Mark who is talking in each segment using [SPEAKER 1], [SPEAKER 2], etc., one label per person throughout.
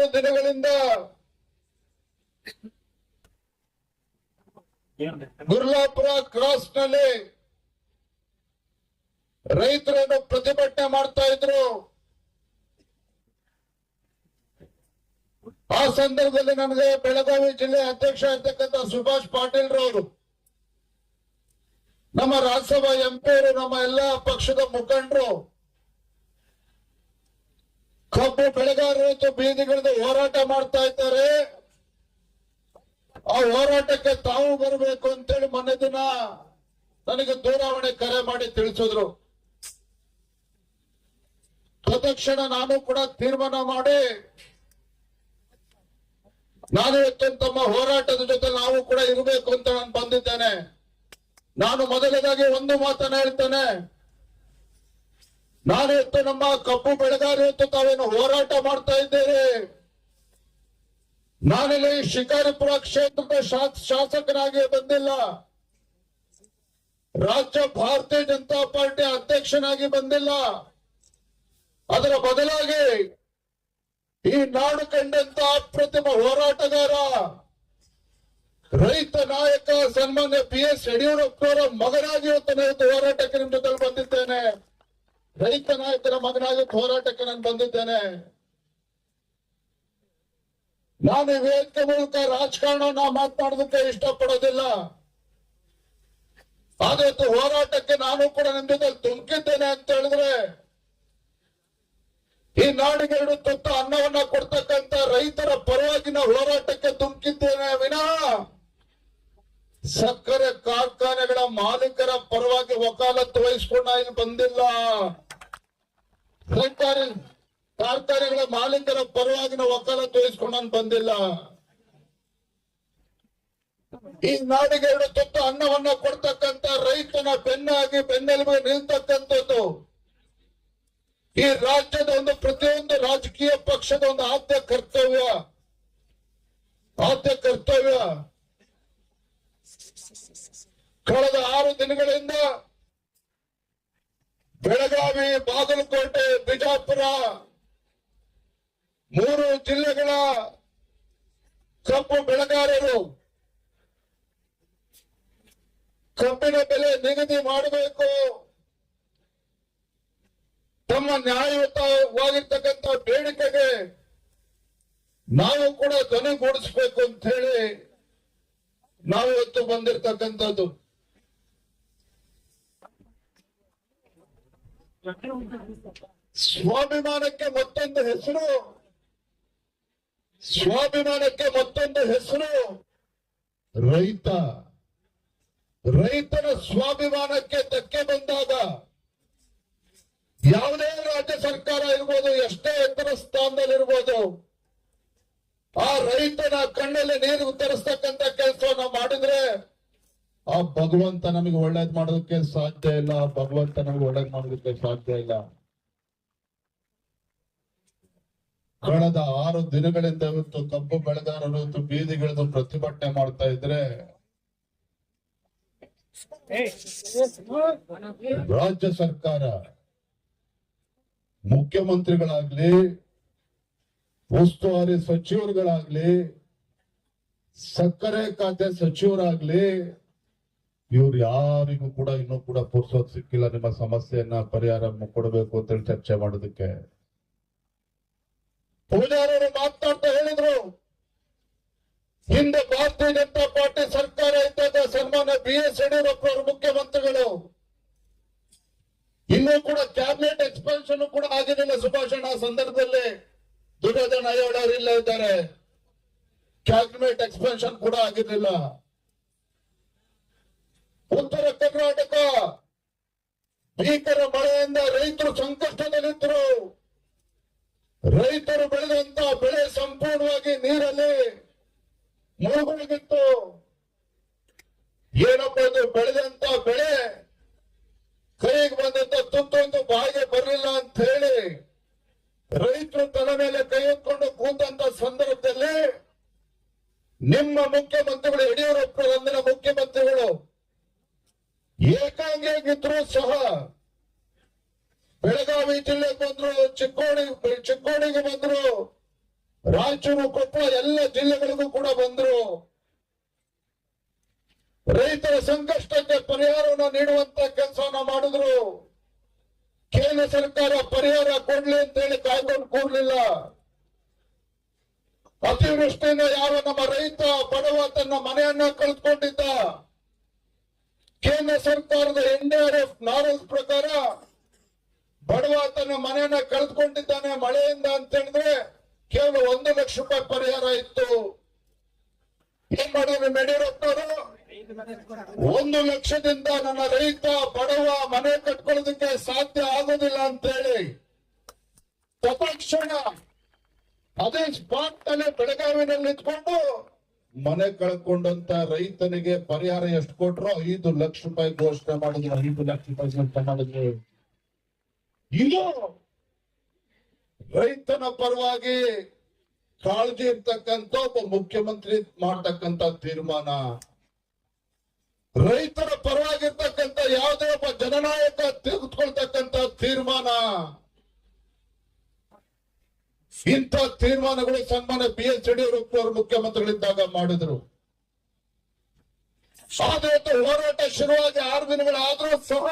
[SPEAKER 1] ಆರು ದಿನಗಳಿಂದ ಗುರ್ಲಾಪುರ ಕ್ರಾಸ್ನಲ್ಲಿ ರೈತರನ್ನು ಪ್ರತಿಭಟನೆ ಮಾಡ್ತಾ ಇದ್ರು. ಆ ಸಂದರ್ಭದಲ್ಲಿ ನಮಗೆ ಬೆಳಗಾವಿ ಜಿಲ್ಲೆ ಅಧ್ಯಕ್ಷ ಇರ್ತಕ್ಕಂಥ ಸುಭಾಷ್ ಪಾಟೀಲ್ ರವರು, ನಮ್ಮ ರಾಜ್ಯಸಭಾ ಎಂಪಿಯರು ನಮ್ಮ ಎಲ್ಲಾ ಪಕ್ಷದ ಮುಖಂಡರು ಕಬ್ಬು ಬೆಳೆಗಾರರು ಬೀದಿಗಳಿಂದ ಹೋರಾಟ ಮಾಡ್ತಾ ಇದ್ದಾರೆ. ಆ ಹೋರಾಟಕ್ಕೆ ತಾವು ಬರಬೇಕು ಅಂತೇಳಿ ಮೊನ್ನೆ ದಿನ ನನಗೆ ದೂರವಾಣಿ ಕರೆ ಮಾಡಿ ತಿಳಿಸಿದ್ರು. ತತ್ಕ್ಷಣ ನಾನು ಕೂಡ ತೀರ್ಮಾನ ಮಾಡಿ ನಾನು ತಮ್ಮ ಹೋರಾಟದ ಜೊತೆ ನಾವು ಕೂಡ ಇರಬೇಕು ಅಂತ ನಾನು ಬಂದಿದ್ದೇನೆ. ನಾನು ಮೊದಲನೇದಾಗಿ ಒಂದು ಮಾತನ್ನ ಹೇಳ್ತೇನೆ. ನಾನು ಇವತ್ತು ನಮ್ಮ ಕಬ್ಬು ಬೆಳೆಗಾರರು ಅಂತ ತಾವೇನು ಹೋರಾಟ ಮಾಡ್ತಾ ಇದ್ದೇವೆ. ನಾನಿಲ್ಲಿ ಶಿಕಾರಿಪುರ ಕ್ಷೇತ್ರದ ಶಾಸ್- ಶಾಸಕನಾಗಿ ಬಂದಿಲ್ಲ. ರಾಜ್ಯ ಭಾರತೀಯ ಜನತಾ ಪಾರ್ಟಿ ಅಧ್ಯಕ್ಷನಾಗಿ ಬಂದಿಲ್ಲ. ಅದರ ಬದಲಾಗಿ ಈ ನಾಡು ಕಂಡಂತ ಅಪ್ರತಿಮ ಹೋರಾಟಗಾರ, ರೈತ ನಾಯಕ ಸನ್ಮಾನ್ಯ ಪಿ ಎಸ್ ಯಡಿಯೂರಪ್ಪನವರ ಮಗನಾಗಿ ಇವತ್ತು ಹೋರಾಟಕ್ಕೆ ನಿಮ್ ಜೊತೆ ಬಂದಿದ್ದೇನೆ. ರೈತ ನಾಯಕರ ಮಗನಾಗಿ ಹೋರಾಟಕ್ಕೆ ನಾನು ಬಂದಿದ್ದೇನೆ. ನಾನು ವೇದಿಕೆ ಮೂಲಕ ನಾ ಮಾತನಾಡೋದಕ್ಕೆ ಇಷ್ಟಪಡೋದಿಲ್ಲ. ಆದ್ರೆ ಹೋರಾಟಕ್ಕೆ ನಾನು ಕೂಡ ನಿಮ್ ಜೊತೆ ತುಮಕಿದ್ದೇನೆ ಅಂತ ಹೇಳಿದ್ರೆ, ಈ ನಾಡಿಗೆ ಎರಡು ತುತ್ತು ಅನ್ನವನ್ನ ಕೊಡ್ತಕ್ಕಂತ ರೈತರ ಪರವಾಗಿನ ಹೋರಾಟಕ್ಕೆ ತುಮಕಿದ್ದೇನೆ ವಿನಾ. ಸಕ್ಕರೆ ಕಾರ್ಖಾನೆಗಳ ಮಾಲೀಕರ ಪರವಾಗಿ ವಕಾಲತ್ತು ವಹಿಸ್ಕೊಂಡ ಬಂದಿಲ್ಲ. ಸರ್ಕಾರಿ ಕಾರ್ಖಾನೆಗಳ ಮಾಲೀಕರ ಪರವಾಗಿನ ನಾವು ವಹಿಸ್ಕೊಂಡು ತೋರಿಸ್ಕೊಂಡು ಬಂದಿಲ್ಲ. ಈ ನಾಡಿಗೆ ಎರಡು ತುತ್ತು ಅನ್ನವನ್ನ ಕೊಡ್ತಕ್ಕಂತ ರೈತನ ಬೆನ್ನಾಗಿ ಬೆನ್ನೆಲುಬು ನಿಲ್ತಕ್ಕಂಥದ್ದು. ಈ ರಾಜ್ಯದ ಒಂದು ಪ್ರತಿಯೊಂದು ರಾಜಕೀಯ ಪಕ್ಷದ ಒಂದು ಆದ್ಯ ಕರ್ತವ್ಯ. ಆದ್ಯ ಕರ್ತವ್ಯ. ಕಳೆದ ಆರು ದಿನಗಳಿಂದ ಬೆಳಗಾವಿ ಬಾಗಲಕೋಟೆ, ಬಿಜಾಪುರ, ಮೂರು ಜಿಲ್ಲೆಗಳ ಕಬ್ಬು ಬೆಳೆಗಾರರು ಕಬ್ಬಿನ ಬೆಲೆ ನಿಗದಿ ಮಾಡಬೇಕು. ತಮ್ಮ ನ್ಯಾಯಯುತವಾಗಿರ್ತಕ್ಕಂಥ ಬೇಡಿಕೆಗೆ ನಾವು ಕೂಡ ಧ್ವನಿಗೂಡಿಸ್ಬೇಕು ಅಂತ ಹೇಳಿ ನಾವು ಇವತ್ತು ಬಂದಿರತಕ್ಕಂಥದ್ದು. ಸ್ವಾಭಿಮಾನಕ್ಕೆ ಮತ್ತೊಂದು ಹೆಸರು. ಸ್ವಾಭಿಮಾನಕ್ಕೆ ಮತ್ತೊಂದು ಹೆಸರು. ರೈತ. ರೈತನ ಸ್ವಾಭಿಮಾನಕ್ಕೆ ಧಕ್ಕೆ ಬಂದಾಗ ಯಾವುದೇ ರಾಜ್ಯ ಸರ್ಕಾರ ಇರ್ಬೋದು, ಎಷ್ಟೇ ಎತ್ತರ ಸ್ಥಾನದಲ್ಲಿ ಇರ್ಬೋದು ಆ ರೈತನ ಕಣ್ಣಲ್ಲಿ ನೀರು ಉತ್ತರಿಸ್ತಕ್ಕಂತ ಕೆಲಸವನ್ನು ಮಾಡಿದ್ರೆ ಆ ಭಗವಂತ ನಮಗೆ ಒಳ್ಳೇದ್ ಮಾಡೋದಕ್ಕೆ ಸಾಧ್ಯ ಇಲ್ಲ, ಆ ಭಗವಂತ ನಮಗೆ ಒಳ್ಳೇದ್ ಮಾಡೋದಕ್ಕೆ ಸಾಧ್ಯ ಇಲ್ಲ. ಕಳೆದ ಆರು ದಿನಗಳಿಂದ ಇವತ್ತು ಕಬ್ಬು ಬೆಳೆಗಾರರು ಇವತ್ತು ಬೀದಿಗಿಳಿದು ಪ್ರತಿಭಟನೆ ಮಾಡ್ತಾ ಇದ್ರೆ, ರಾಜ್ಯ ಸರ್ಕಾರ ಮುಖ್ಯಮಂತ್ರಿಗಳಾಗ್ಲಿ, ಉಸ್ತುವಾರಿ ಸಚಿವರುಗಳಾಗ್ಲಿ, ಸಕ್ಕರೆ ಖಾತೆ ಸಚಿವರಾಗ್ಲಿ ಇವ್ರು ಯಾರಿಗೂ ಕೂಡ ಇನ್ನೂ ಕೂಡ ಪುರ್ಸೋದ್ ಸಿಕ್ಕಿಲ್ಲ. ನಿಮ್ಮ ಸಮಸ್ಯೆಯನ್ನ ಪರಿಹಾರ ಕೊಡಬೇಕು ಅಂತೇಳಿ ಚರ್ಚೆ ಮಾಡೋದಕ್ಕೆ. ಪೂಜಾರರು ಮಾತನಾಡ್ತಾ ಹೇಳಿದ್ರು. ಹಿಂದೆ ಭಾರತೀಯ ಜನತಾ ಪಾರ್ಟಿ ಸರ್ಕಾರ ಇದ್ದಾಗ ಸನ್ಮಾನ್ಯ ಬಿ ಎಸ್ ಯಡಿಯೂರಪ್ಪ ಅವರು ಮುಖ್ಯಮಂತ್ರಿಗಳು. ಇನ್ನೂ ಕೂಡ ಕ್ಯಾಬಿನೆಟ್ ಎಕ್ಸ್ಪಾನ್ಷನ್ ಕೂಡ ಆಗಿರಲಿಲ್ಲ ಸುಭಾಷಣ ಸಂದರ್ಭದಲ್ಲಿ. ದುರ್ಯೋಧನ ಅಯ್ಯೋಡ್ ಅವರು ಇಲ್ಲ ಇದ್ದಾರೆ. ಕ್ಯಾಬಿನೆಟ್ ಎಕ್ಸ್ಪಾನ್ಷನ್ ಕೂಡ ಆಗಿರಲಿಲ್ಲ. ಉತ್ತರ ಕರ್ನಾಟಕ. ಭೀಕರ ಮಳೆಯಿಂದ ರೈತರು ಸಂಕಷ್ಟದಲ್ಲಿದ್ದರು ರೈತರು ಬೆಳೆದಂತ ಬೆಳೆ ಸಂಪೂರ್ಣವಾಗಿ ನೀರಲ್ಲಿ ಮುಳುಗೋಗಿತ್ತು ಏನಪ್ಪ ಇದು ಬೆಳೆದಂತ ಬೆಳೆ ಕೈಗೆ ಬಂದಂತ ತುತ್ತೊಂದು ಬಾಯಿಗೆ ಬರಲಿಲ್ಲ ಅಂತ ಹೇಳಿ ರೈತರು ತಲೆ ಮೇಲೆ ಕೈ ಎತ್ಕೊಂಡು ಕೂತಂತ ಸಂದರ್ಭದಲ್ಲಿ ನಿಮ್ಮ ಮುಖ್ಯಮಂತ್ರಿಗಳು ಯಡಿಯೂರಪ್ಪ ಅಂದಿನ ಮುಖ್ಯಮಂತ್ರಿಗಳು ಏಕಾಂಗಿಯಾಗಿದ್ರು ಸಹ ಬೆಳಗಾವಿ ಜಿಲ್ಲೆಗೆ ಬಂದ್ರು, ಚಿಕ್ಕೋಡಿ, ಚಿಕ್ಕೋಡಿಗೆ ಬಂದ್ರು, ರಾಯಚೂರು, ಕೊಪ್ಪಳ ಎಲ್ಲ ಜಿಲ್ಲೆಗಳಿಗೂ ಕೂಡ ಬಂದ್ರು. ರೈತರ ಸಂಕಷ್ಟಕ್ಕೆ ಪರಿಹಾರವನ್ನು ನೀಡುವಂತ ಕೆಲಸವನ್ನ ಮಾಡಿದ್ರು. ಕೇಂದ್ರ ಸರ್ಕಾರ ಪರಿಹಾರ ಕೊಡ್ಲಿ ಅಂತ ಹೇಳಿ ಕಾಯ್ಕೊಂಡು ಕೂರ್ಲಿಲ್ಲ. ಅತಿವೃಷ್ಟಿಯಿಂದ ಯಾವ ನಮ್ಮ ರೈತ ಬಡವ ತನ್ನ ಮನೆಯನ್ನ ಕಳೆದುಕೊಂಡಿದ್ದ. ಕೇಂದ್ರ ಸರ್ಕಾರದ ಎನ್ಡಿಆರ್ಎಫ್ ನಾರಲ್ಸ್ ಪ್ರಕಾರ ಬಡವ ತನ್ನ ಮನೆಯನ್ನ ಕಳೆದುಕೊಂಡಿದ್ದಾನೆ ಮಳೆಯಿಂದ ಅಂತ ಹೇಳಿದ್ರೆ ಕೇವಲ ಒಂದು ಲಕ್ಷ ರೂಪಾಯಿ ಪರಿಹಾರ ಇತ್ತು. ಏನ್ ಮಾಡಿದ್ರು ಯಡಿಯೂರಪ್ಪನವರು? ಒಂದು ಲಕ್ಷದಿಂದ ನನ್ನ ರೈತ ಬಡವ ಮನೆ ಕಟ್ಕೊಳ್ಳೋದಕ್ಕೆ ಸಾಧ್ಯ ಆಗೋದಿಲ್ಲ ಅಂತ ಹೇಳಿ ಅದೇ ಸ್ಪಾಟ್ನಲ್ಲಿ ಬೆಳಗಾವಿನಲ್ಲಿ ನಿಂತ್ಕೊಂಡು ಮನೆ ಕಳ್ಕೊಂಡಂತ ರೈತನಿಗೆ ಪರಿಹಾರ ಎಷ್ಟು ಕೊಟ್ರು ಐದು ಲಕ್ಷ ರೂಪಾಯಿ ಘೋಷಣೆ ಮಾಡಿದ್ರು, ಐದು ಲಕ್ಷ ರೂಪಾಯಿ ಘೋಷಣೆ ಮಾಡಿದ್ರು. ಇದು ರೈತನ ಪರವಾಗಿ ಕಾಳಜಿ ಇರ್ತಕ್ಕಂತ ಒಬ್ಬ ಮುಖ್ಯಮಂತ್ರಿ ಮಾಡ್ತಕ್ಕಂತ ತೀರ್ಮಾನ. ರೈತರ ಪರವಾಗಿರ್ತಕ್ಕಂತ ಯಾವುದೇ ಒಬ್ಬ ಜನನಾಯಕ ತೆಗೆದುಕೊಳ್ತಕ್ಕಂತ ತೀರ್ಮಾನ. ಇಂಥ ತೀರ್ಮಾನಗಳು ಸನ್ಮಾನ ಬಿ ಎಸ್ ಯಡಿಯೂರಪ್ಪ ಅವರು ಮುಖ್ಯಮಂತ್ರಿಗಳಿದ್ದಾಗ ಮಾಡಿದ್ರು. ಆದ್ರೆ ಹೋರಾಟ ಶುರುವಾಗಿ ಆರು ದಿನಗಳಾದ್ರೂ ಸಹ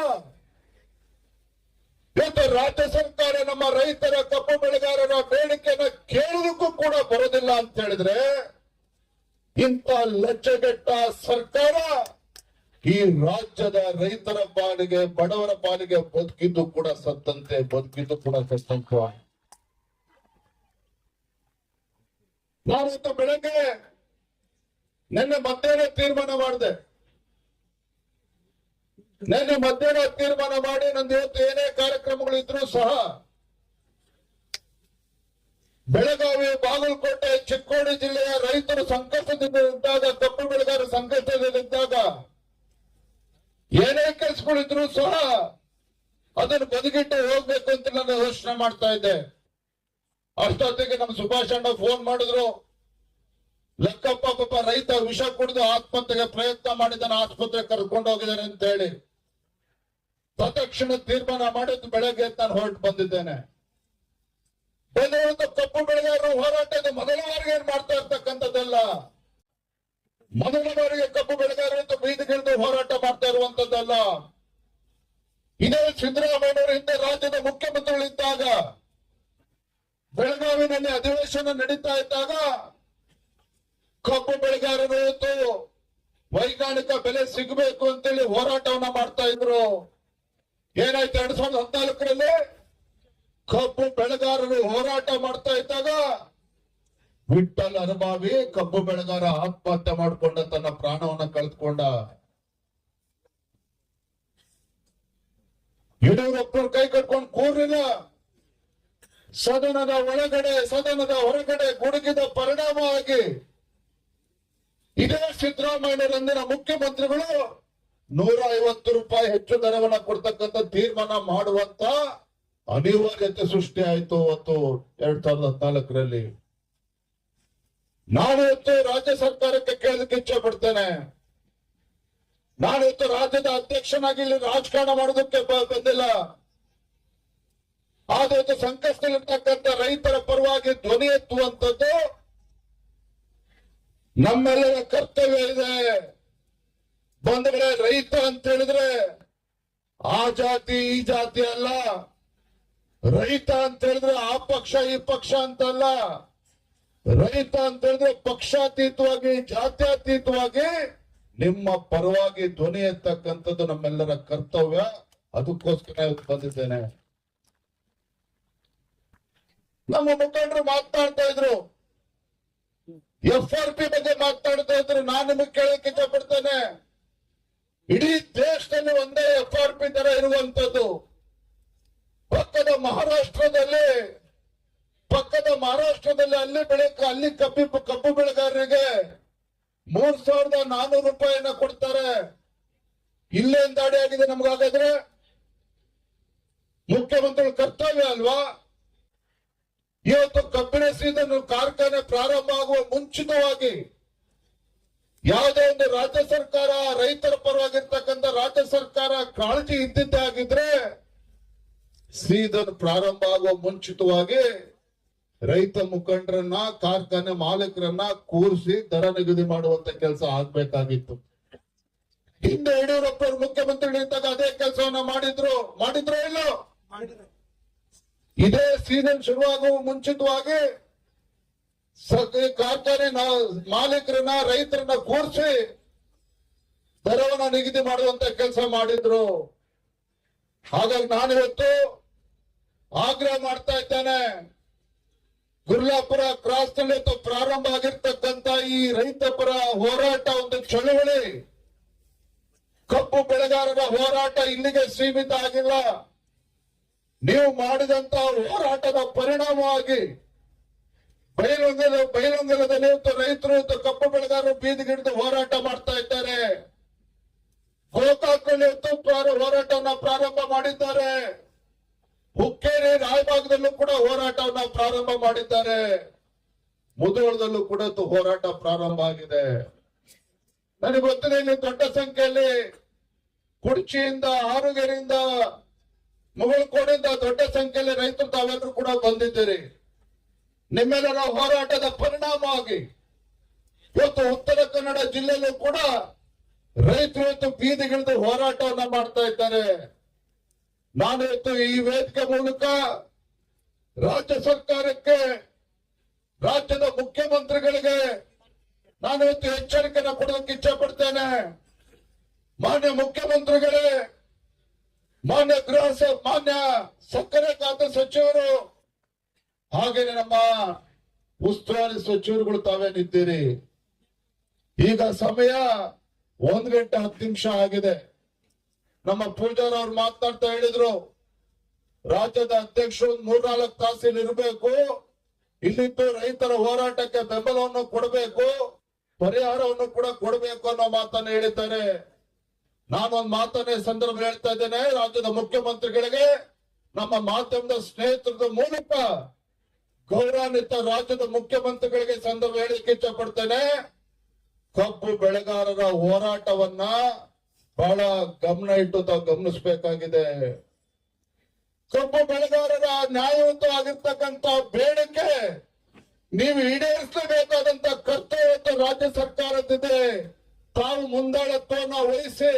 [SPEAKER 1] ಇವತ್ತು ರಾಜ್ಯ ಸರ್ಕಾರ ನಮ್ಮ ರೈತರ ಕಪ್ಪು ಬೆಳೆಗಾರರ ಬೇಡಿಕೆಯನ್ನು ಕೇಳೋದಕ್ಕೂ ಕೂಡ ಬರೋದಿಲ್ಲ ಅಂತ ಹೇಳಿದ್ರೆ ಇಂಥ ಲಜ್ಜೆಗೆಟ್ಟ ಸರ್ಕಾರ ಈ ರಾಜ್ಯದ ರೈತರ ಪಾಲಿಗೆ ಬಡವರ ಪಾಲಿಗೆ ಬದುಕಿದ್ದು ಕೂಡ ಸತ್ತಂತೆ ಬದುಕಿದ್ದು ಕೂಡ ಸತ್ತಂತೆ. ನಾನು ಇವತ್ತು ಬೆಳಗ್ಗೆ ನಿನ್ನೆ ಮಧ್ಯಾಹ್ನ ತೀರ್ಮಾನ ಮಾಡಿದೆ. ನಿನ್ನೆ ಮಧ್ಯಾಹ್ನ ತೀರ್ಮಾನ ಮಾಡಿ ನಂದು ಇವತ್ತು ಏನೇ ಕಾರ್ಯಕ್ರಮಗಳು ಇದ್ರೂ ಸಹ ಬೆಳಗಾವಿ, ಬಾಗಲಕೋಟೆ, ಚಿಕ್ಕೋಡಿ ಜಿಲ್ಲೆಯ ರೈತರು ಇದ್ದಾಗ, ಕಬ್ಬು ಬೆಳೆಗಾರ ಸಂಕಷ್ಟದಲ್ಲಿದ್ದಾಗ ಏನೇ ಕೆಲಸಗಳಿದ್ರು ಸಹ ಅದನ್ನು ಬದುಕಿಟ್ಟು ಹೋಗ್ಬೇಕು ಅಂತ ನಾನು ಯೋಚನೆ ಮಾಡ್ತಾ ಇದ್ದೆ. ಅಷ್ಟೊತ್ತಿಗೆ ನಮ್ಮ ಸುಭಾಷ್ ಅಣ್ಣ ಫೋನ್ ಮಾಡಿದ್ರು. ಲೆಕ್ಕಪ್ಪ ಪಾಪ ರೈತ ವಿಷ ಕುಡಿದು ಆತ್ಮಹತ್ಯೆಗೆ ಪ್ರಯತ್ನ ಮಾಡಿದ್ದಾನೆ ಆಸ್ಪತ್ರೆ ಕರ್ಕೊಂಡು ಹೋಗಿದ್ದಾನೆ ಅಂತ ಹೇಳಿ. ತತ್ಕ್ಷಣ ತೀರ್ಮಾನ ಮಾಡಿದ್ದು ಬೆಳಗ್ಗೆ ನಾನು ಹೊರಟು ಬಂದಿದ್ದೇನೆ. ಬಂದಿರುವಂತ ಕಪ್ಪು ಬೆಳೆಗಾರರು ಹೋರಾಟದ ಮೊದಲ ಬಾರಿಗೆ ಏನ್ ಮಾಡ್ತಾ ಇರ್ತಕ್ಕಂಥದ್ದಲ್ಲ? ಮೊದಲ ಬಾರಿಗೆ ಕಬ್ಬು ಬೆಳೆಗಾರರು ಬೀದಿಗಿಳಿದು ಹೋರಾಟ ಮಾಡ್ತಾ ಇರುವಂತದ್ದಲ್ಲ ಇದೇ ಸಿದ್ದರಾಮಯ್ಯನವರ ಹಿಂದೆ ರಾಜ್ಯದ ಮುಖ್ಯಮಂತ್ರಿಗಳಿದ್ದಾಗ ಬೆಳಗಾವಿನಲ್ಲಿ ಅಧಿವೇಶನ ನಡೀತಾ ಇದ್ದಾಗ ಕಬ್ಬು ಬೆಳೆಗಾರರು ವೈಜ್ಞಾನಿಕ ಬೆಲೆ ಸಿಗಬೇಕು ಅಂತೇಳಿ ಹೋರಾಟವನ್ನ ಮಾಡ್ತಾ ಇದ್ರು. ಏನಾಯ್ತು ಎರಡ್ ಸಾವಿರದ ಹದಿನಾಲ್ಕರಲ್ಲಿ ಕಬ್ಬು ಬೆಳೆಗಾರರು ಹೋರಾಟ ಮಾಡ್ತಾ ಇದ್ದಾಗ ವಿಠಲ್ ಅನುಭಾವಿ ಕಬ್ಬು ಬೆಳೆಗಾರ ಆತ್ಮಹತ್ಯೆ ಮಾಡಿಕೊಂಡ ತನ್ನ ಪ್ರಾಣವನ್ನ ಕಳೆದುಕೊಂಡ. ಯಡಿಯೂರಪ್ಪನ ಕೈ ಕಟ್ಕೊಂಡು ಕೂರ್ಲಿಲ್ಲ. ಸದನದ ಒಳಗಡೆ, ಸದನದ ಹೊರಗಡೆ ಗುಡುಗಿದ ಪರಿಣಾಮವಾಗಿ ಇದೇ ಸಿದ್ದರಾಮಯ್ಯರಂದಿನ ಮುಖ್ಯಮಂತ್ರಿಗಳು ನೂರ ಐವತ್ತು ರೂಪಾಯಿ ಹೆಚ್ಚು ದರವನ್ನ ಕೊಡ್ತಕ್ಕಂಥ ತೀರ್ಮಾನ ಮಾಡುವಂತ ಅನಿವಾರ್ಯತೆ ಸೃಷ್ಟಿ ಆಯಿತು ಅವತ್ತು ಎರಡ್ ಸಾವಿರದ ಹದಿನಾಲ್ಕರಲ್ಲಿ. ನಾನಿವತ್ತು ರಾಜ್ಯ ಸರ್ಕಾರಕ್ಕೆ ಕೇಳಲಿಕ್ಕೆ ಇಚ್ಛೆ ಪಡ್ತೇನೆ. ನಾನಿವತ್ತು ರಾಜ್ಯದ ಅಧ್ಯಕ್ಷನಾಗಿ ಇಲ್ಲಿ ರಾಜಕಾರಣ ಮಾಡೋದಕ್ಕೆ ಬಂದಿಲ್ಲ. ಆದ್ರೆ ಇವತ್ತು ಸಂಕಷ್ಟದಲ್ಲಿರ್ತಕ್ಕಂಥ ರೈತರ ಪರವಾಗಿ ಧ್ವನಿ ಎತ್ತುವಂಥದ್ದು ನಮ್ಮೆಲ್ಲರ ಕರ್ತವ್ಯ ಇದೆ. ಬಂಧುಗಳೇ ರೈತ ಅಂತ ಹೇಳಿದ್ರೆ ಆ ಜಾತಿ, ಈ ಜಾತಿ ಅಲ್ಲ. ರೈತ ಅಂತ ಹೇಳಿದ್ರೆ ಆ ಪಕ್ಷ, ಈ ಪಕ್ಷ ಅಂತಲ್ಲ. ರೈತ ಅಂತ ಹೇಳಿದ್ರೆ ಪಕ್ಷಾತೀತವಾಗಿ, ಜಾತ್ಯತೀತವಾಗಿ ನಿಮ್ಮ ಪರವಾಗಿ ಧ್ವನಿ ಎತ್ತಕ್ಕಂಥದ್ದು ನಮ್ಮೆಲ್ಲರ ಕರ್ತವ್ಯ. ಅದಕ್ಕೋಸ್ಕರ ಬಂದಿದ್ದೇನೆ. ನಮ್ಮ ಮುಖಂಡರು ಮಾತನಾಡ್ತಾ ಇದ್ರು. ಎಫ್ ಆರ್ ಪಿ ಬಗ್ಗೆ ಮಾತನಾಡ್ತಾ ಇದ್ರು. ನಾನು ನಿಮಗೆ ಕೇಳಕ್ಕೆ ಇಷ್ಟಪಡ್ತೇನೆ. ಇಡೀ ದೇಶದಲ್ಲಿ ಒಂದೇ ಎಫ್ ಆರ್ ಪಿ ತರ ಇರುವಂತದ್ದು. ಪಕ್ಕದ ಮಹಾರಾಷ್ಟ್ರದಲ್ಲಿ ಪಕ್ಕದ ಮಹಾರಾಷ್ಟ್ರದಲ್ಲಿ ಅಲ್ಲಿ ಬೆಳೆ ಅಲ್ಲಿ ಕಬ್ಬಿ, ಕಬ್ಬು ಬೆಳೆಗಾರರಿಗೆ ಮೂರ್ ಸಾವಿರದ ನಾನೂರು ರೂಪಾಯಿನ ಕೊಡ್ತಾರೆ. ಇಲ್ಲೇನ್ ದಾಡಿ ಆಗಿದೆ ನಮ್ಗಾಗಾದ್ರೆ? ಮುಖ್ಯಮಂತ್ರಿಗಳ ಕರ್ತವ್ಯ ಅಲ್ವಾ? ಇವತ್ತು ಕಬ್ಬಿಣ ಸೀಸನ್ ಕಾರ್ಖಾನೆ ಪ್ರಾರಂಭ ಆಗುವ ಮುಂಚಿತವಾಗಿ ಯಾವುದೇ ಒಂದು ರಾಜ್ಯ ಸರ್ಕಾರ, ರೈತರ ಪರವಾಗಿರ್ತಕ್ಕಂಥ ರಾಜ್ಯ ಸರ್ಕಾರ ಕಾಳಜಿ ಇದ್ದಿದ್ದೇ ಆಗಿದ್ರೆ ಸೀಸನ್ ಪ್ರಾರಂಭ ಆಗುವ ಮುಂಚಿತವಾಗಿ ರೈತ ಮುಖಂಡರನ್ನ, ಕಾರ್ಖಾನೆ ಮಾಲೀಕರನ್ನ ಕೂರಿಸಿ ದರ ನಿಗದಿ ಮಾಡುವಂತ ಕೆಲಸ ಆಗ್ಬೇಕಾಗಿತ್ತು. ಹಿಂದೆ ಯಡಿಯೂರಪ್ಪ ಮುಖ್ಯಮಂತ್ರಿ ಮುಖ್ಯಮಂತ್ರಿಗಳಿದ್ದಾಗ ಅದೇ ಕೆಲಸವನ್ನ ಮಾಡಿದ್ರು. ಮಾಡಿದ್ರು ಇಲ್ಲೋ? ಇದೇ ಸೀಸನ್ ಶುರುವಾಗುವ ಮುಂಚಿತವಾಗಿ ಕಾರ್ಖಾನೆ ಮಾಲೀಕರನ್ನ, ರೈತರನ್ನ ಕೂರಿಸಿ ದರವನ್ನ ನಿಗದಿ ಮಾಡುವಂತ ಕೆಲಸ ಮಾಡಿದ್ರು. ಹಾಗಾಗಿ ನಾನಿವತ್ತು ಆಗ್ರಹ ಮಾಡ್ತಾ ಇದ್ದೇನೆ. ಗುರ್ಲಾಪುರ ಕ್ರಾಸ್ನಲ್ಲಿ ಪ್ರಾರಂಭ ಆಗಿರ್ತಕ್ಕಂತ ಈ ರೈತ ಪರ ಹೋರಾಟ ಒಂದು ಚಳುವಳಿ. ಕಬ್ಬು ಬೆಳೆಗಾರರ ಹೋರಾಟ ಇಲ್ಲಿಗೆ ಸೀಮಿತ ಆಗಿಲ್ಲ. ನೀವು ಮಾಡಿದಂತ ಹೋರಾಟದ ಪರಿಣಾಮವಾಗಿ ಬೈಲೊಂಗಲ ಬೈಲೊಂಗಲದಲ್ಲಿ ರೈತರು ಕಪ್ಪು ಕಬ್ಬು ಬೆಳೆಗಾರರು ಬೀದಿಗಿಡಿದು ಹೋರಾಟ ಮಾಡ್ತಾ ಇದ್ದಾರೆ. ಗೋಕಾಕಲ್ಲಿ ಇವತ್ತು ಹೋರಾಟವನ್ನ ಪ್ರಾರಂಭ ಮಾಡಿದ್ದಾರೆ. ಹುಕ್ಕೇರಿ ರಾಯಭಾಗದಲ್ಲೂ ಕೂಡ ಹೋರಾಟವನ್ನ ಪ್ರಾರಂಭ ಮಾಡಿದ್ದಾರೆ. ಮುದೋಳದಲ್ಲೂ ಕೂಡ ಹೋರಾಟ ಪ್ರಾರಂಭ ಆಗಿದೆ. ನನಗೆ ಗೊತ್ತಿದೆ ಇಲ್ಲಿ ದೊಡ್ಡ ಸಂಖ್ಯೆಯಲ್ಲಿ ಕುರ್ಚಿಯಿಂದ ಆರುಗೆರೆಯಿಂದ ಮುಗಳಕೋಡಿಂದ ದೊಡ್ಡ ಸಂಖ್ಯೆಯಲ್ಲಿ ರೈತರು ತಾವೆಲ್ಲರೂ ಕೂಡ ಬಂದಿದ್ದೀರಿ. ನಿಮ್ಮೆಲ್ಲರ ಹೋರಾಟದ ಪರಿಣಾಮವಾಗಿ ಇವತ್ತು ಉತ್ತರ ಕನ್ನಡ ಜಿಲ್ಲೆಯಲ್ಲೂ ಕೂಡ ರೈತರು ಇವತ್ತು ಬೀದಿಗಿಳಿದು ಹೋರಾಟವನ್ನ ಮಾಡ್ತಾ ಇದ್ದಾರೆ. ನಾನು ಇವತ್ತು ಈ ವೇದಿಕೆ ಮೂಲಕ ರಾಜ್ಯ ಸರ್ಕಾರಕ್ಕೆ, ರಾಜ್ಯದ ಮುಖ್ಯಮಂತ್ರಿಗಳಿಗೆ ನಾನು ಇವತ್ತು ಎಚ್ಚರಿಕೆಯನ್ನು ಕೊಡೋದಕ್ಕೆ ಇಚ್ಛೆ ಪಡ್ತೇನೆ. ಮಾನ್ಯ ಮುಖ್ಯಮಂತ್ರಿಗಳೇ ಮಾನ್ಯ ಗೃಹ ಮಾನ್ಯ ಸಕ್ಕರೆ ಖಾತೆ ಸಚಿವರು ಹಾಗೇನೆ ನಮ್ಮ ಉಸ್ತುವಾರಿ ಸಚಿವರುಗಳು ತಾವೇನಿದ್ದೀರಿ ಈಗ ಸಮಯ ಒಂದ್ ಗಂಟೆ ಹತ್ತು ನಿಮಿಷ ಆಗಿದೆ. ನಮ್ಮ ಪೂಜಾರ ಅವ್ರು ಮಾತನಾಡ್ತಾ ಹೇಳಿದ್ರು, ರಾಜ್ಯದ ಅಧ್ಯಕ್ಷರು ಮೂರ್ನಾಲ್ಕು ತಾಸಿಲ್ ಇರಬೇಕು, ಇಲ್ಲಿದ್ದು ರೈತರ ಹೋರಾಟಕ್ಕೆ ಬೆಂಬಲವನ್ನು ಕೊಡಬೇಕು, ಪರಿಹಾರವನ್ನು ಕೂಡ ಕೊಡಬೇಕು ಅನ್ನೋ ಮಾತನ್ನ ಹೇಳಿದ್ದಾರೆ. ನಾನೊಂದು ಮಾತನ್ನೇ ಸಂದರ್ಭ ಹೇಳ್ತಾ ಇದ್ದೇನೆ, ರಾಜ್ಯದ ಮುಖ್ಯಮಂತ್ರಿಗಳಿಗೆ, ನಮ್ಮ ಮಾಧ್ಯಮದ ಸ್ನೇಹಿತರದ ಮೂಲಕ ಗೌರವಾನ್ವಿತ ರಾಜ್ಯದ ಮುಖ್ಯಮಂತ್ರಿಗಳಿಗೆ ಸಂದರ್ಭ ಹೇಳಿಕೆ ಇಷ್ಟಪಡ್ತೇನೆ ಪಡ್ತೇನೆ ಕಬ್ಬು ಬೆಳೆಗಾರರ ಹೋರಾಟವನ್ನ ಬಹಳ ಗಮನ ಇಟ್ಟು ತಾವು ಗಮನಿಸಬೇಕಾಗಿದೆ. ಕಬ್ಬು ಬೆಳೆಗಾರರ ನ್ಯಾಯಯುತವಾಗಿರ್ತಕ್ಕಂತ ಬೇಡಿಕೆ ನೀವು ಈಡೇರಿಸಲೇಬೇಕಾದಂತ ಕರ್ತವ್ಯ ರಾಜ್ಯ ಸರ್ಕಾರದಿದೆ ತಾವು ಮುಂದಾಳತ್ವವನ್ನು ವಹಿಸಿ.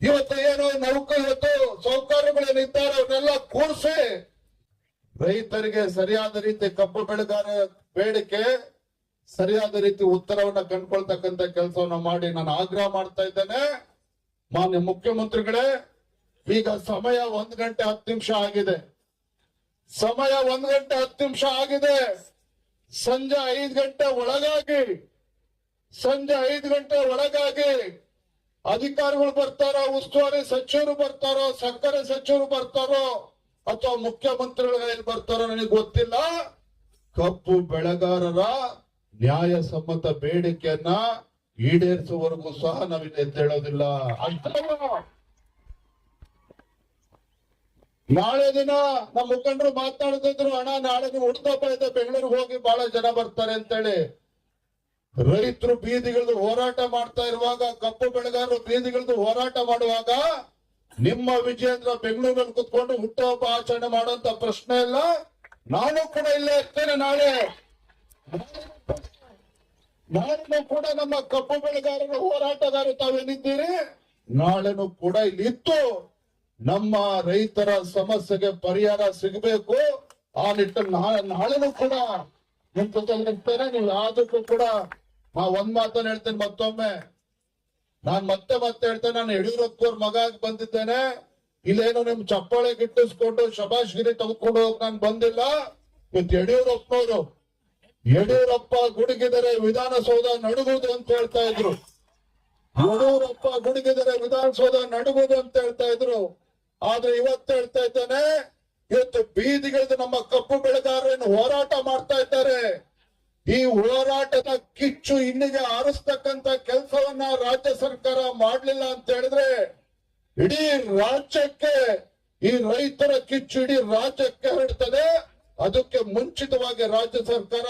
[SPEAKER 1] ಇವತ್ತು ಏನು ನೌಕ ಇವತ್ತು ಸೌಕರ್ಯಗಳೇನಿದ್ದಾರೆ ಅವನ್ನೆಲ್ಲ ಕೂರಿಸಿ. ರೈತರಿಗೆ ಸರಿಯಾದ ರೀತಿ ಕಬ್ಬು ಬೆಳೆದಾರೆ ಬೇಡಿಕೆ, ಸರಿಯಾದ ರೀತಿ ಉತ್ತರವನ್ನ ಕಂಡ್ಕೊಳ್ತಕ್ಕಂತ ಕೆಲಸವನ್ನ ಮಾಡಿ ನಾನು ಆಗ್ರಹ ಮಾಡ್ತಾ ಇದ್ದೇನೆ. ಮಾನ್ಯ ಮುಖ್ಯಮಂತ್ರಿಗಳೇ, ಈಗ ಸಮಯ ಒಂದ್ ಗಂಟೆ ಹತ್ತು ನಿಮಿಷ ಆಗಿದೆ. ಸಮಯ ಒಂದ್ ಗಂಟೆ ಹತ್ತು ನಿಮಿಷ ಆಗಿದೆ. ಸಂಜೆ ಐದು ಗಂಟೆ ಒಳಗಾಗಿ ಸಂಜೆ ಐದು ಗಂಟೆ ಒಳಗಾಗಿ ಅಧಿಕಾರಿಗಳು ಬರ್ತಾರೋ, ಉಸ್ತುವಾರಿ ಸಚಿವರು ಬರ್ತಾರೋ ಸಕ್ಕರೆ ಸಚಿವರು ಬರ್ತಾರೋ ಅಥವಾ ಮುಖ್ಯಮಂತ್ರಿಗಳು ಏನ್ ಬರ್ತಾರೋ ನನಗೆ ಗೊತ್ತಿಲ್ಲ. ಕಬ್ಬು ಬೆಳೆಗಾರರ ನ್ಯಾಯಸಮ್ಮತ ಬೇಡಿಕೆಯನ್ನ ಈಡೇರಿಸುವವರೆಗೂ ಸಹ ನಾವಿಲ್ಲಿ ಎದ್ದೇಳೋದಿಲ್ಲ. ನಾಳೆ ದಿನ ನಮ್ಮ ಮುಖಂಡರು ಮಾತಾಡ್ತಿದ್ರು, ಅಣ್ಣ, ನಾಳೆ ನೀವು ಹುಡ್ತಪ್ಪ ಇದೆ ಬೆಂಗಳೂರಿಗೆ ಹೋಗಿ ಬಹಳ ಜನ ಬರ್ತಾರೆ ಅಂತೇಳಿ. ರೈತರು ಬೀದಿಗಿಳಿದು ಹೋರಾಟ ಮಾಡ್ತಾ ಇರುವಾಗ ಕಪ್ಪು ಬೆಳೆಗಾರರು ಬೀದಿಗಿಳಿದು ಹೋರಾಟ ಮಾಡುವಾಗ ನಿಮ್ಮ ವಿಜಯೇಂದ್ರ ಬೆಂಗಳೂರಲ್ಲಿ ಕುತ್ಕೊಂಡು ಹುಟ್ಟುಹಬ್ಬ ಆಚರಣೆ ಮಾಡುವಂತ ಪ್ರಶ್ನೆ ಇಲ್ಲ. ನಾನು ಕೂಡ ಇಲ್ಲೇ ಇರ್ತೇನೆ ನಾಳೆ. ನಾಳೆ ಕೂಡ ನಮ್ಮ ಕಪ್ಪು ಬೆಳೆಗಾರರು ಹೋರಾಟಗಾರರು ತಾವೇನಿದ್ದೀರಿ ನಾಳೆನೂ ಕೂಡ ಇಲ್ಲಿ ಇತ್ತು ನಮ್ಮ ರೈತರ ಸಮಸ್ಯೆಗೆ ಪರಿಹಾರ ಸಿಗಬೇಕು. ಆ ನಿಟ್ಟಲ್ಲಿ ನಾಳೆ ನಾಳೆನೂ ಕೂಡ ನಿಮ್ ಜೊತೆ ಇರ್ತೇನೆ. ನೀವು ಕೂಡ ನಾ ಒಂದ್ ಮಾತನ್ನ ಹೇಳ್ತೇನೆ ಮತ್ತೊಮ್ಮೆ. ನಾನ್ ಮತ್ತೆ ಮತ್ತೆ ಹೇಳ್ತೇನೆ, ನಾನು ಯಡಿಯೂರಪ್ಪ ಅವ್ರ ಮಗ ಬಂದಿದ್ದೇನೆ. ಇಲ್ಲೇನು ನಿಮ್ ಚಪ್ಪಾಳೆ ಗಿಟ್ಟಿಸ್ಕೊಂಡು ಶಬಾಶ್ಗಿರಿ ತೆಗೆದುಕೊಂಡು ಹೋಗಿ ನಾನು ಬಂದಿಲ್ಲ. ಇವತ್ತು ಯಡಿಯೂರಪ್ಪನವರು ಯಡಿಯೂರಪ್ಪ ಗುಡುಗಿದರೆ ವಿಧಾನಸೌಧ ನಡುಗುದು ಅಂತ ಹೇಳ್ತಾ ಇದ್ರು. ಯಡಿಯೂರಪ್ಪ ಗುಡುಗಿದರೆ ವಿಧಾನಸೌಧ ನಡುಗುದು ಅಂತ ಹೇಳ್ತಾ ಇದ್ರು. ಆದ್ರೆ ಇವತ್ತು ಹೇಳ್ತಾ ಇದ್ದೇನೆ, ಇವತ್ತು ಬೀದಿಗಿಳಿದು ನಮ್ಮ ಕಪ್ಪು ಬೆಳೆಗಾರರನ್ನು ಹೋರಾಟ ಮಾಡ್ತಾ ಇದ್ದಾರೆ. ಈ ಹೋರಾಟದ ಕಿಚ್ಚು ಇನ್ನಿಗೆ ಆರಿಸ್ತಕ್ಕಂತ ಕೆಲಸವನ್ನ ರಾಜ್ಯ ಸರ್ಕಾರ ಮಾಡ್ಲಿಲ್ಲ ಅಂತ ಹೇಳಿದ್ರೆ ಇಡೀ ರಾಜ್ಯಕ್ಕೆ ಈ ರೈತರ ಕಿಚ್ಚು ಇಡೀ ರಾಜ್ಯಕ್ಕೆ ಹರಡ್ತದೆ. ಅದಕ್ಕೆ ಮುಂಚಿತವಾಗಿ ರಾಜ್ಯ ಸರ್ಕಾರ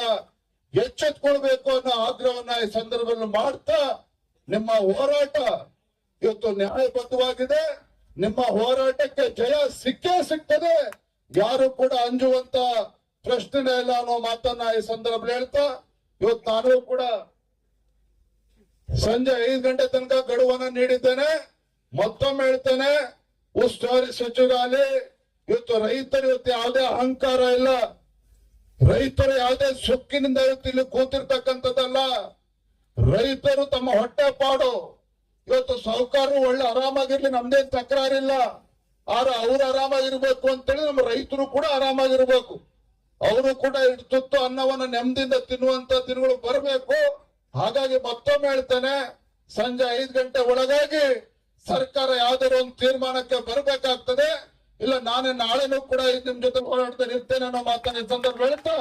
[SPEAKER 1] ಎಚ್ಚೆತ್ಕೊಳ್ಬೇಕು ಅನ್ನೋ ಆಗ್ರಹವನ್ನ ಈ ಸಂದರ್ಭದಲ್ಲಿ ಮಾಡ್ತಾ ನಿಮ್ಮ ಹೋರಾಟ ಇವತ್ತು ನ್ಯಾಯಬದ್ಧವಾಗಿದೆ. ನಿಮ್ಮ ಹೋರಾಟಕ್ಕೆ ಜಯ ಸಿಕ್ಕೇ ಸಿಗ್ತದೆ. ಯಾರು ಕೂಡ ಅಂಜುವಂತ ಪ್ರಶ್ನೆ ಇಲ್ಲ ಅನ್ನೋ ಮಾತನ್ನ ಈ ಸಂದರ್ಭದಲ್ಲಿ ಹೇಳ್ತಾ, ಇವತ್ತು ನಾನು ಕೂಡ ಸಂಜೆ ಐದು ಗಂಟೆ ತನಕ ಗಡುವನ್ನ ನೀಡಿದ್ದೇನೆ. ಮತ್ತೊಮ್ಮೆ ಹೇಳ್ತೇನೆ, ಉಸ್ತುವಾರಿ ಸಚಿವರಾಗಲಿ, ಇವತ್ತು ರೈತರು ಇವತ್ತು ಯಾವುದೇ ಅಹಂಕಾರ ಇಲ್ಲ. ರೈತರು ಯಾವುದೇ ಸೊಕ್ಕಿನಿಂದ ಇವತ್ತು ಇಲ್ಲಿ ಕೂತಿರ್ತಕ್ಕಂಥದ್ದಲ್ಲ. ರೈತರು ತಮ್ಮ ಹೊಟ್ಟೆ ಪಾಡು. ಇವತ್ತು ಸಾಹುಕಾರರು ಒಳ್ಳೆ ಆರಾಮಾಗಿರ್ಲಿ, ನಮ್ದೇನ್ ತಕರಾರಿಲ್ಲ. ಆದ್ರೆ ಅವ್ರು ಆರಾಮಾಗಿರ್ಬೇಕು ಅಂತೇಳಿ ನಮ್ಮ ರೈತರು ಕೂಡ ಆರಾಮಾಗಿರ್ಬೇಕು. ಅವರು ಕೂಡ ತುತ್ತು ಅನ್ನವನ್ನ ನೆಮ್ಮದಿಯಿಂದ ತಿನ್ನುವಂತ ದಿನಗಳು ಬರಬೇಕು. ಹಾಗಾಗಿ ಮತ್ತೊಮ್ಮೆ ಹೇಳ್ತೇನೆ, ಸಂಜೆ ಐದು ಗಂಟೆ ಒಳಗಾಗಿ ಸರ್ಕಾರ ಯಾವ್ದಾದ್ರು ಒಂದು ತೀರ್ಮಾನಕ್ಕೆ ಬರಬೇಕಾಗ್ತದೆ. ಇಲ್ಲ ನಾನೇ ನಾಳೆನೂ ಕೂಡ ನಿಮ್ ಜೊತೆ ಹೋರಾಡ್ತಾ ಇರ್ತೇನೆ ಅನ್ನೋ ಮಾತನ್ನ ಸಂದರ್ಭ ಹೇಳ್ತಾ